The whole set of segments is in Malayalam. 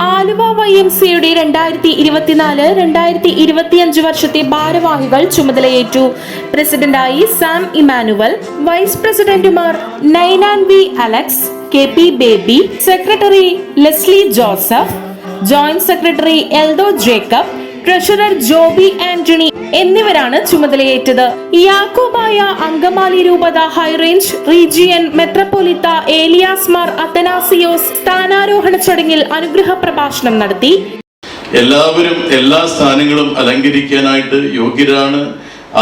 ആലുവ വൈ എം സിയുടെ രണ്ടായിരത്തി ഇരുപത്തിനാല് രണ്ടായിരത്തി ഇരുപത്തിയഞ്ച് വർഷത്തെ ഭാരവാഹികൾ ചുമതലയേറ്റു. പ്രസിഡന്റായി സാം ഇമാനുവൽ വൈസ് പ്രസിഡന്റുമാർ Ninan V Alex K P Baby secretary Leslie Joseph joint secretary Eldo Jacob treasurer Joby Antony എന്നിവരാണ് ചുമതലയേറ്റത്. യാക്കോബായ അങ്കമാലി രൂപത ഹൈറേഞ്ച് റീജിയൻ മെത്രപ്പൊലിത്ത ഏലിയാസ് മാർ അത്തനാസിയോസ് സ്ഥാനാരോഹണ ചടങ്ങിൽ അനുഗ്രഹ പ്രഭാഷണം നടത്തി. എല്ലാവരും എല്ലാ സ്ഥാനങ്ങളും അലങ്കരിക്കാനായിട്ട് യോഗ്യരാണ്.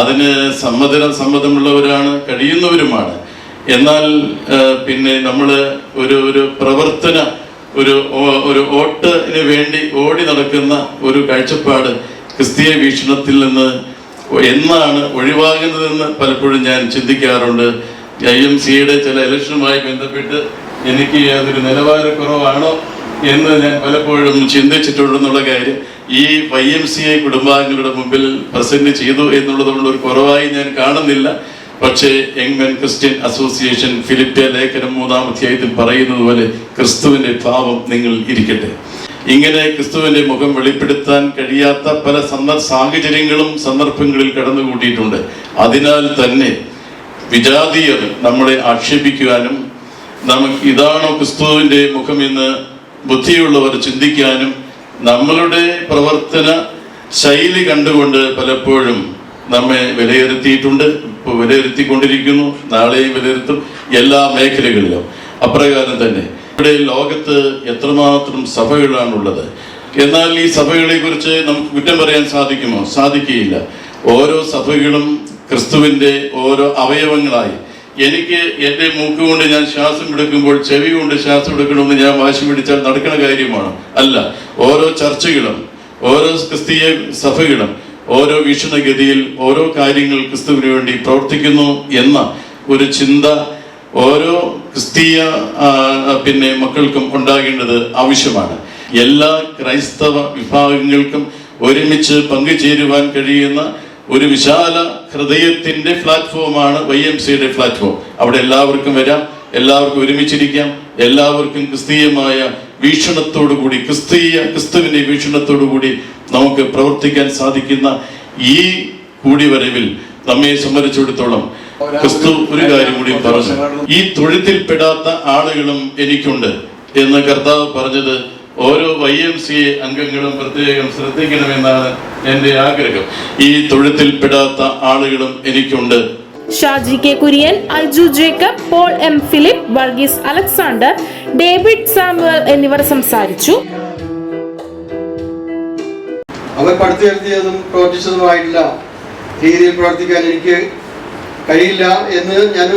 അതിന് സമ്മതര സമ്മതമുള്ളവരാണ് കഴിയുന്നവരുമാണ്. എന്നാൽ പിന്നെ നമ്മൾ ഒരു ഒരു പ്രവർത്തന ഒരു ഒരു ഓട്ടിന് വേണ്ടി ഓടി നടക്കുന്ന ഒരു കാഴ്ചപ്പാട് ക്രിസ്തീയ വീക്ഷണത്തിൽ നിന്ന് എന്നാണ് ഒഴിവാകുന്നതെന്ന് പലപ്പോഴും ഞാൻ ചിന്തിക്കാറുണ്ട്. ഐ എം സിയുടെ ചില ഇലക്ഷനുമായി ബന്ധപ്പെട്ട് എനിക്ക് അതൊരു നിലവാരക്കുറവാണോ എന്ന് ഞാൻ പലപ്പോഴും ചിന്തിച്ചിട്ടുണ്ടെന്നുള്ള കാര്യം ഈ വൈ എം സി ഐ കുടുംബാംഗങ്ങളുടെ മുമ്പിൽ പ്രസന്റ് ചെയ്തു എന്നുള്ളതുകൊണ്ട് ഒരു കുറവായി ഞാൻ കാണുന്നില്ല. പക്ഷേ യങ് മെൻ ക്രിസ്ത്യൻ അസോസിയേഷൻ ഫിലിപ്പിയ ലേഖനം മൂന്നാം അധ്യായത്തിൽ പറയുന്നത് പോലെ ക്രിസ്തുവിന്റെ ഭാവം നിങ്ങൾ ഇരിക്കട്ടെ. ഇങ്ങനെ ക്രിസ്തുവിന്റെ മുഖം വെളിപ്പെടുത്താൻ കഴിയാത്ത പല സന്ദർ സാഹചര്യങ്ങളും സന്ദർഭങ്ങളിൽ കടന്നുകൂട്ടിയിട്ടുണ്ട്. അതിനാൽ തന്നെ വിജാതീയർ നമ്മളെ ആക്ഷേപിക്കുവാനും നമുക്ക് ഇതാണോ ക്രിസ്തുവിന്റെ എന്ന് ബുദ്ധിയുള്ളവർ ചിന്തിക്കാനും നമ്മളുടെ പ്രവർത്തന ശൈലി കണ്ടുകൊണ്ട് പലപ്പോഴും നമ്മെ വിലയിരുത്തിയിട്ടുണ്ട്. ഇപ്പോൾ വിലയിരുത്തിക്കൊണ്ടിരിക്കുന്നു നാളെയും വിലയിരുത്തും എല്ലാ മേഖലകളിലും. അപ്രകാരം തന്നെ ഇവിടെ ലോകത്ത് എത്രമാത്രം സഭകളാണുള്ളത്. എന്നാൽ ഈ സഭകളെ കുറിച്ച് നമുക്ക് കുറ്റം പറയാൻ സാധിക്കുമോ? സാധിക്കുകയില്ല. ഓരോ സഭകളും ക്രിസ്തുവിന്റെ ഓരോ അവയവങ്ങളായി. എനിക്ക് എന്റെ മൂക്ക് കൊണ്ട് ഞാൻ ശ്വാസം എടുക്കുമ്പോൾ ചെവി കൊണ്ട് ശ്വാസം എടുക്കണമെന്ന് ഞാൻ വാശി പിടിച്ചാൽ നടക്കുന്ന കാര്യമാണ്. അല്ല ഓരോ ചർച്ചകളും ഓരോ ക്രിസ്തീയ സഭകളും ഓരോ വീക്ഷണഗതിയിൽ ഓരോ കാര്യങ്ങൾ ക്രിസ്തുവിന് വേണ്ടി പ്രവർത്തിക്കുന്നു എന്ന ഒരു ചിന്ത ഓരോ ക്രിസ്തീയ പിന്നെ മക്കൾക്കും ഉണ്ടാകേണ്ടത് ആവശ്യമാണ്. എല്ലാ ക്രൈസ്തവ വിഭാഗങ്ങൾക്കും ഒരുമിച്ച് പങ്കുചേരുവാൻ കഴിയുന്ന ഒരു വിശാല ഹൃദയത്തിന്റെ പ്ലാറ്റ്ഫോമാണ് വൈ എം സിയുടെ പ്ലാറ്റ്ഫോം. അവിടെ എല്ലാവർക്കും വരാം എല്ലാവർക്കും ഒരുമിച്ചിരിക്കാം. എല്ലാവർക്കും ക്രിസ്തീയമായ വീക്ഷണത്തോടു കൂടി ക്രിസ്തീയ ക്രിസ്തുവിന്റെ വീക്ഷണത്തോടു കൂടി നമുക്ക് പ്രവർത്തിക്കാൻ സാധിക്കുന്ന ഈ കൂടിവരവിൽ നമ്മെ സംബന്ധിച്ചിടത്തോളം ക്രിസ്തു ഒരു കാര്യം കൂടി പറഞ്ഞു. ഈ തൊഴുത്തിൽപ്പെടാത്ത ആളുകളും എനിക്കുണ്ട് എന്ന് കർത്താവ് പറഞ്ഞത് ഓരോ വൈ എം സി അംഗങ്ങളും പ്രത്യേകം ശ്രദ്ധിക്കണമെന്നാണ് എന്റെ ആഗ്രഹം. ഈ തൊഴുത്തിൽപ്പെടാത്ത ആളുകളും എനിക്കുണ്ട് ഷാജി കെ കുര്യൻ അൽജു ജേക്കബ് പോൾ എം ഫിലിപ്പ് വർഗീസ് അലക്സാണ്ടർ ഡേവിഡ് സാമുവൽ എന്നിവർ സംസാരിച്ചു. അവർ പടുത്തുയർത്തിയതും പ്രവർത്തിച്ചതുമായിട്ടുള്ള രീതിയിൽ പ്രവർത്തിക്കാൻ എനിക്ക് കഴിയില്ല എന്ന് ഞാൻ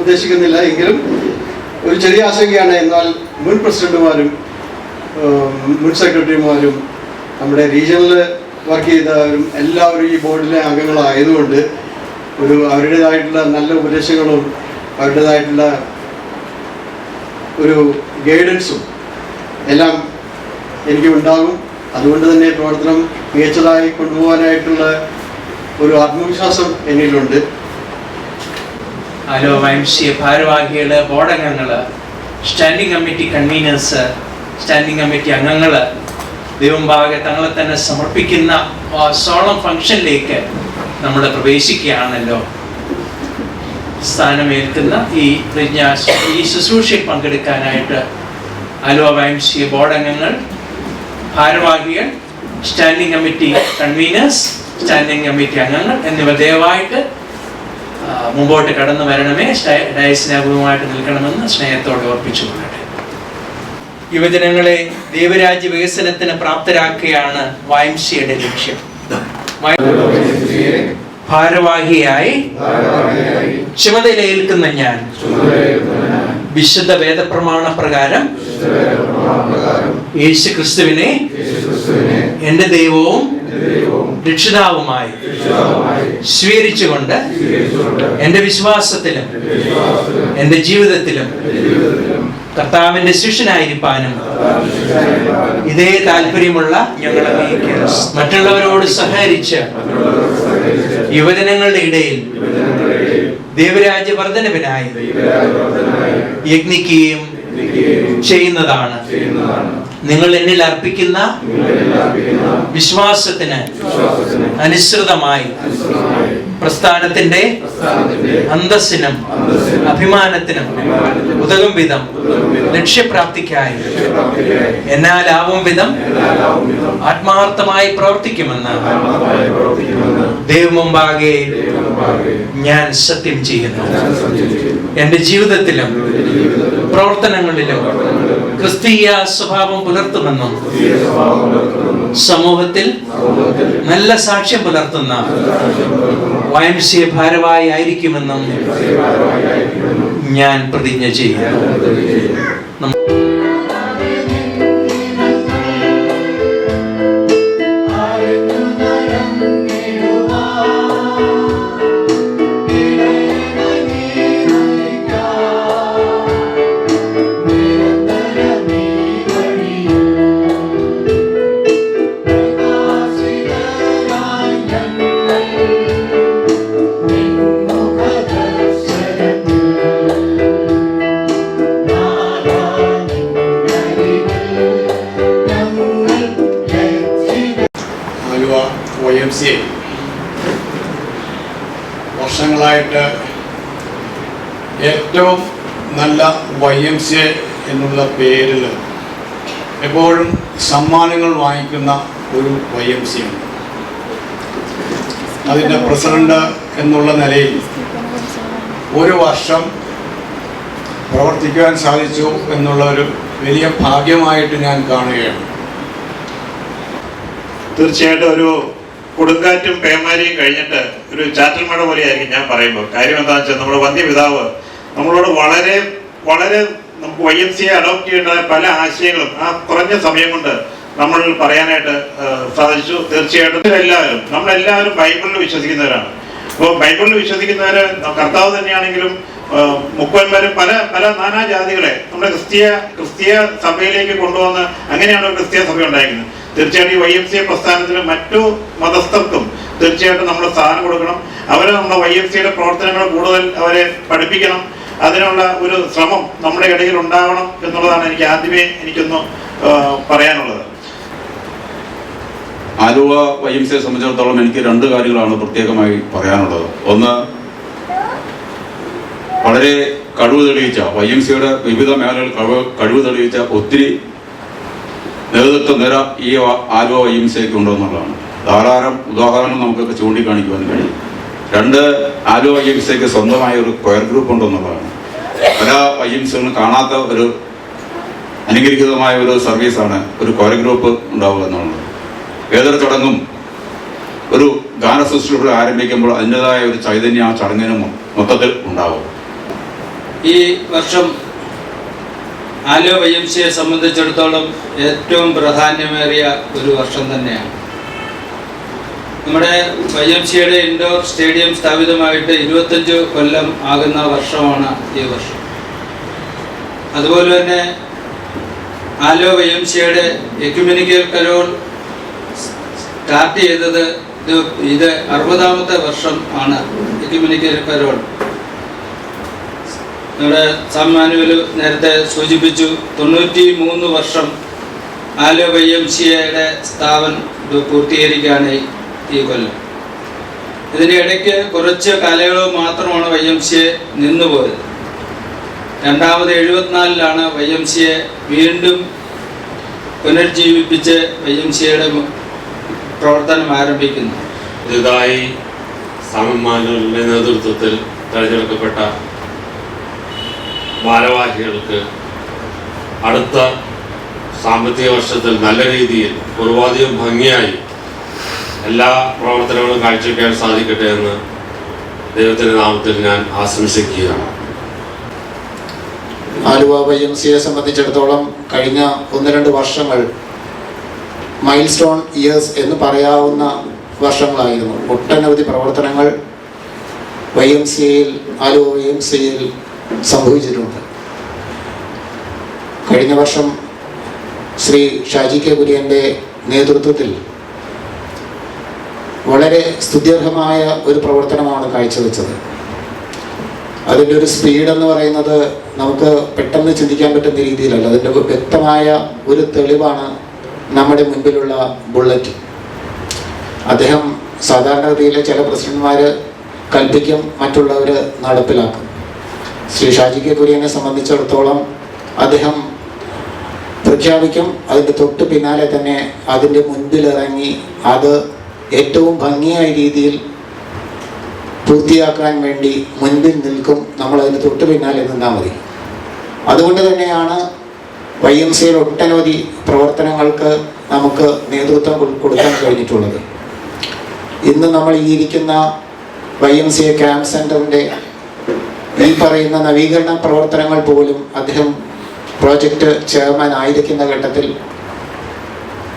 ഉദ്ദേശിക്കുന്നില്ല. എങ്കിലും ഒരു ചെറിയ ആശങ്കയാണ്. എന്നാൽ മുൻ പ്രസിഡന്റുമാരും മുൻ സെക്രട്ടറിമാരും നമ്മുടെ റീജിയണൽ വർക്ക് ചെയ്തവരും എല്ലാവരും ഈ ബോർഡിലെ അംഗങ്ങളായതുകൊണ്ട് ഒരു അവരുടേതായിട്ടുള്ള നല്ല ഉപദേശങ്ങളും അവരുടേതായിട്ടുള്ള ഒരു ഗൈഡൻസും എല്ലാം എനിക്ക് ഉണ്ടാകും അതുകൊണ്ട് തന്നെ പ്രവർത്തനം മികച്ചതായി കൊണ്ടുപോകാനായിട്ടുള്ള ഒരു ആത്മവിശ്വാസം എന്നിലുണ്ട് ഹലോ വംശീയ ബോർഡ് അംഗങ്ങൾ standing committee conveners standing committee അംഗങ്ങൾ ദൈവംഭാഗെ തങ്ങളെ തന്നെ സമർപ്പിക്കുന്ന സോളം ഫംഗ്ഷനിലേക്ക് നമ്മൾ പ്രവേശിക്കുകയാണല്ലോ. സ്ഥാനമേൽക്കുന്ന ഈ പ്രതിജ്ഞ ഈ ശുശ്രൂഷയിൽ പങ്കെടുക്കാനായിട്ട് Aluva Y M C board അംഗങ്ങൾ ഭാരവാഹികൾ standing committee conveners standing committee അംഗങ്ങൾ എന്നിവ ദയവായിട്ട് മുമ്പോട്ട് കടന്നു വരണമേ ഡയസിനാപൂർവമായിട്ട് നിൽക്കണമെന്ന് സ്നേഹത്തോടെ ഓർപ്പിച്ചുകൊള്ളട്ടെ യുവജനങ്ങളെ ദൈവരാജ്യ വികസനത്തിന് പ്രാപ്തരാക്കുകയാണ് വൈംസിയുടെ ലക്ഷ്യം. ഭാരവാഹിയായി ചുമതലയേൽക്കുന്ന ഞാൻ. വിശുദ്ധ വേദപ്രമാണ പ്രകാരം യേശു ക്രിസ്തുവിനെ എന്റെ ദൈവവും രക്ഷിതാവുമായി സ്വീകരിച്ചുകൊണ്ട് എന്റെ വിശ്വാസത്തിലും എന്റെ ജീവിതത്തിലും കർത്താവിന്റെ ശിഷ്യനായിരിക്കാനും ഇതേ താല്പര്യമുള്ള അറിയിക്കുന്നു മറ്റുള്ളവരോട് സഹകരിച്ച് യുവജനങ്ങളുടെ ഇടയിൽ ദൈവരാജ്യ വർധനവിനായി യജ്ഞിക്കുകയും ചെയ്യുന്നതാണ്. നിങ്ങൾ എന്നിൽ അർപ്പിക്കുന്ന വിശ്വാസത്തിന് അനുസൃതമായി പ്രസ്ഥാനത്തിന്റെ അന്തസ്സിനും അഭിമാനത്തിനും ഉതകും വിധം ലക്ഷ്യപ്രാപ്തിക്കായി എന്നാലാവും വിധം ആത്മാർത്ഥമായി പ്രവർത്തിക്കുമെന്ന് ദൈവമുമ്പാകെ ഞാൻ സത്യം ചെയ്യുന്നു. എന്റെ ജീവിതത്തിലും പ്രവർത്തനങ്ങളിലും ക്രിസ്തീയ സ്വഭാവം പുലർത്തുമെന്നും സമൂഹത്തിൽ നല്ല സാക്ഷ്യം പുലർത്തുന്ന വയൻസിയ ഭാരവായി ആയിരിക്കുമെന്നും ഞാൻ പ്രതിജ്ഞ ചെയ്യുന്നു. നല്ല വൈ എം സി എ എന്നുള്ള പേരിൽ എപ്പോഴും സമ്മാനങ്ങൾ വാങ്ങിക്കുന്ന ഒരു വൈ എം സി ഉണ്ട് അതിന്റെ പ്രസിഡന്റ് എന്നുള്ള നിലയിൽ ഒരു വർഷം പ്രവർത്തിക്കുവാൻ സാധിച്ചു എന്നുള്ള ഒരു വലിയ ഭാഗ്യമായിട്ട് ഞാൻ കാണുകയാണ്. തീർച്ചയായിട്ടും ഒരു കൊടുങ്കാറ്റും പേമാരിയും കഴിഞ്ഞിട്ട് ഒരു ചാറ്റൽ പോലെയായിരിക്കും ഞാൻ പറയുമ്പോൾ. കാര്യം എന്താണെന്ന് വെച്ചാൽ നമ്മുടെ വന്യപിതാവ് നമ്മളോട് വളരെ വളരെ നമുക്ക് വൈ എം സിയെ അഡോപ്റ്റ് ചെയ്യേണ്ട പല ആശയങ്ങളും ആ കുറഞ്ഞ സമയം കൊണ്ട് നമ്മൾ പറയാനായിട്ട് സാധിച്ചു. തീർച്ചയായിട്ടും എല്ലാവരും നമ്മളെല്ലാവരും ബൈബിളിൽ വിശ്വസിക്കുന്നവരാണ്. അപ്പോൾ ബൈബിളിൽ വിശ്വസിക്കുന്നവര് കർത്താവ് തന്നെയാണെങ്കിലും മുക്കുവന്മാരും പല പല നാനാജാതികളെ നമ്മുടെ ക്രിസ്തീയ ക്രിസ്തീയ സഭയിലേക്ക് കൊണ്ടുവന്ന് അങ്ങനെയാണ് ക്രിസ്തീയ സഭ ഉണ്ടായിരിക്കുന്നത് തീർച്ചയായിട്ടും ഈ വൈ എം സി പ്രസ്ഥാനത്തിന് മറ്റു മതസ്ഥർക്കും തീർച്ചയായിട്ടും നമ്മൾ സ്ഥാനം കൊടുക്കണം. അവരെ നമ്മുടെ വൈ എം സിയുടെ പ്രവർത്തനങ്ങൾ കൂടുതൽ അവരെ പഠിപ്പിക്കണം. അതിനുള്ള ഒരു ശ്രമം നമ്മുടെ ഇടയിൽ ഉണ്ടാവണം എന്നുള്ളതാണ് എനിക്ക് ആദ്യമേ എനിക്കൊന്ന് പറയാനുള്ളത്. ആലുവ വൈ എം സിയെ സംബന്ധിച്ചിടത്തോളം എനിക്ക് രണ്ട് കാര്യങ്ങളാണ് പ്രത്യേകമായി പറയാനുള്ളത്. ഒന്ന് വളരെ കഴിവ് തെളിയിച്ച വൈ എം സിയുടെ വിവിധ മേഖലകൾ കഴിവ് കഴിവ് തെളിയിച്ച ഒത്തിരി നേതൃത്വ നിര ഈ ആലുവ വൈ എം സിക്ക് ഉണ്ടെന്നുള്ളതാണ്. ധാരാളം ഉദാഹരണം നമുക്കൊക്കെ ചൂണ്ടിക്കാണിക്കുവാൻ കഴിയും. രണ്ട് ആലുവ ഐ എം സിക്ക് സ്വന്തമായ ഒരു കൊയർ ഗ്രൂപ്പ് ഉണ്ടെന്നുള്ളതാണ്. പല ഐ എം സികളും കാണാത്ത ഒരു അനുഗ്രഹീതമായ ഒരു സർവീസാണ് ഒരു കൊയർ ഗ്രൂപ്പ് ഉണ്ടാവുക എന്നുള്ളത്. ഏതൊരു ചടങ്ങും ഒരു ഗാന ശുശ്രൂഷ ആരംഭിക്കുമ്പോൾ അതിന്റെതായ ഒരു ചൈതന്യം ആ ചടങ്ങിന് മൊത്തത്തിൽ ഉണ്ടാവും. ഈ വർഷം ആലോ വൈ എം സിയെ സംബന്ധിച്ചിടത്തോളം ഏറ്റവും പ്രാധാന്യമേറിയ ഒരു വർഷം തന്നെയാണ്. നമ്മുടെ വൈ എം സിയുടെ ഇൻഡോർ സ്റ്റേഡിയം സ്ഥാപിതമായിട്ട് ഇരുപത്തഞ്ച് കൊല്ലം ആകുന്ന വർഷമാണ് ഈ വർഷം. അതുപോലെ തന്നെ ആലോ വൈ എം സിയുടെ എക്യുമെനിക്കൽ കരോൾ സ്റ്റാർട്ട് ചെയ്തത് ഇത് അറുപതാമത്തെ വർഷം ആണ് എക്യുമെനിക്കൽ കരോൾ. നമ്മുടെ സാമാനുവൽ നേരത്തെ സൂചിപ്പിച്ചു തൊണ്ണൂറ്റി മൂന്ന് വർഷം ആലോ വൈ എം സിയുടെ സ്ഥാപനം പൂർത്തീകരിക്കുകയാണ് ഈ- കൊല്ലം. ഇതിന്റെ ഇടയ്ക്ക് കുറച്ച് കാലയളവ് മാത്രമാണ് വൈ എം സി എ നിന്നുപോയത്. രണ്ടാമത് എഴുപത്തിനാലിലാണ് വൈ എം സി എ വീണ്ടും പുനർജീവിപ്പിച്ച് വൈ എം സി എയുടെ പ്രവർത്തനം ആരംഭിക്കുന്നു പുതുതായി സാമന്മാരുടെ നേതൃത്വത്തിൽ തെരഞ്ഞെടുക്കപ്പെട്ട ഭാരവാഹികൾക്ക് അടുത്ത സാമ്പത്തിക വർഷത്തിൽ നല്ല രീതിയിൽ പൂർവാധികം ഭംഗിയായി എല്ലാ പ്രവർത്തനങ്ങളും കാഴ്ചവെക്കാൻ സാധിക്കട്ടെ എന്ന് ദൈവത്തിന്റെ നാമത്തിൽ ഞാൻ ആശംസിക്കുകയാണ്. ആലുവ വൈ എം സിയെ സംബന്ധിച്ചിടത്തോളം കഴിഞ്ഞ ഒന്ന് രണ്ട് വർഷങ്ങൾ മൈൽ സ്റ്റോൺ ഇയേഴ്സ് എന്ന് പറയാവുന്ന വർഷങ്ങളായിരുന്നു. ഒട്ടനവധി പ്രവർത്തനങ്ങൾ വൈ എം സിയിൽ ആലുവ വൈ എം സിയിൽ സംഭവിച്ചിട്ടുണ്ട്. കഴിഞ്ഞ വർഷം ശ്രീ ഷാജി കെ കുര്യന്റെ നേതൃത്വത്തിൽ വളരെ സ്തുത്യർഹമായ ഒരു പ്രവർത്തനമാണ് കാഴ്ചവെച്ചത്. അതിന്റെ ഒരു സ്പീഡ് എന്ന് പറയുന്നത് നമുക്ക് പെട്ടെന്ന് ചിന്തിക്കാൻ പറ്റുന്ന രീതിയിലല്ല. അതിന്റെ വ്യക്തമായ ഒരു തെളിവാണ് നമ്മുടെ മുൻപിലുള്ള ബുള്ളറ്റ്. അദ്ദേഹം സാധാരണഗതിയിലെ ചില പ്രസിഡന്റ്മാർ കൽപ്പിക്കും മറ്റുള്ളവർ നടപ്പിലാക്കും. ശ്രീ ഷാജി കെ കുര്യനെ സംബന്ധിച്ചിടത്തോളം അദ്ദേഹം പ്രഖ്യാപിക്കും അതിന്റെ തൊട്ട് പിന്നാലെ തന്നെ അതിന്റെ മുൻപിലിറങ്ങി അത് ഏറ്റവും ഭംഗിയായ രീതിയിൽ പൂർത്തിയാക്കാൻ വേണ്ടി മുൻപിൽ നിൽക്കും നമ്മൾ അതിന് തൊട്ട് പിന്നാലെ നിന്നാൽ മതി. അതുകൊണ്ട് തന്നെയാണ് വൈ എം സിയിൽ ഒട്ടനവധി പ്രവർത്തനങ്ങൾക്ക് നമുക്ക് നേതൃത്വം കൊടുക്കാൻ കഴിഞ്ഞിട്ടുള്ളത്. ഇന്ന് നമ്മൾ ഈ ഇരിക്കുന്ന Y M C A camp സെന്ററിന്റെ ഈ പറയുന്ന നവീകരണ പ്രവർത്തനങ്ങൾ പോലും അദ്ദേഹം പ്രോജക്റ്റ് ചെയർമാൻ ആയിരിക്കുന്ന ഘട്ടത്തിൽ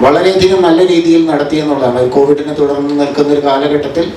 വളരെയധികം നല്ല രീതിയിൽ നടത്തി എന്നുള്ളതാണ്. കോവിഡിനെ തുടർന്ന് നിൽക്കുന്ന ഒരു കാലഘട്ടത്തിൽ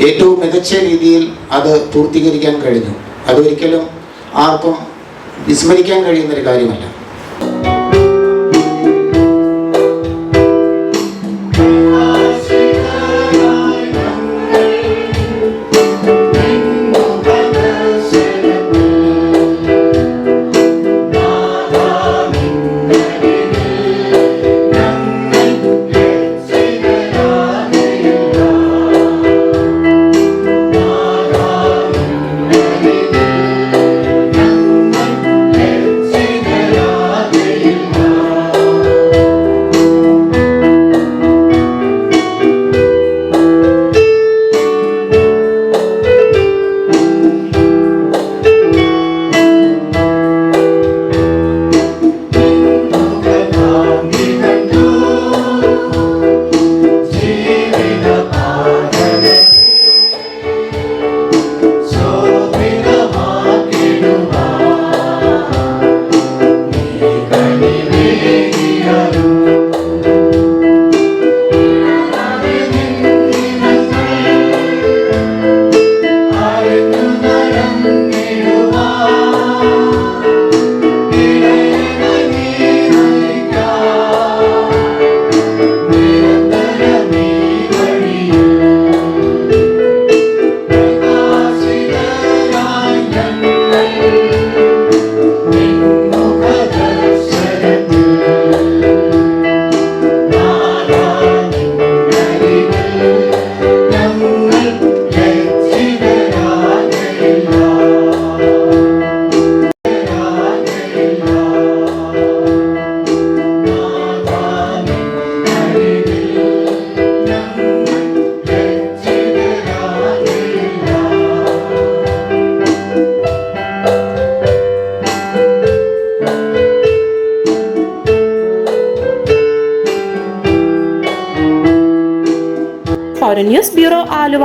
ഏറ്റവും മികച്ച രീതിയിൽ അത് പൂർത്തീകരിക്കാൻ കഴിഞ്ഞു. അതൊരിക്കലും ആർക്കും വിസ്മരിക്കാൻ കഴിയുന്നൊരു കാര്യമല്ല. News bureau Aluva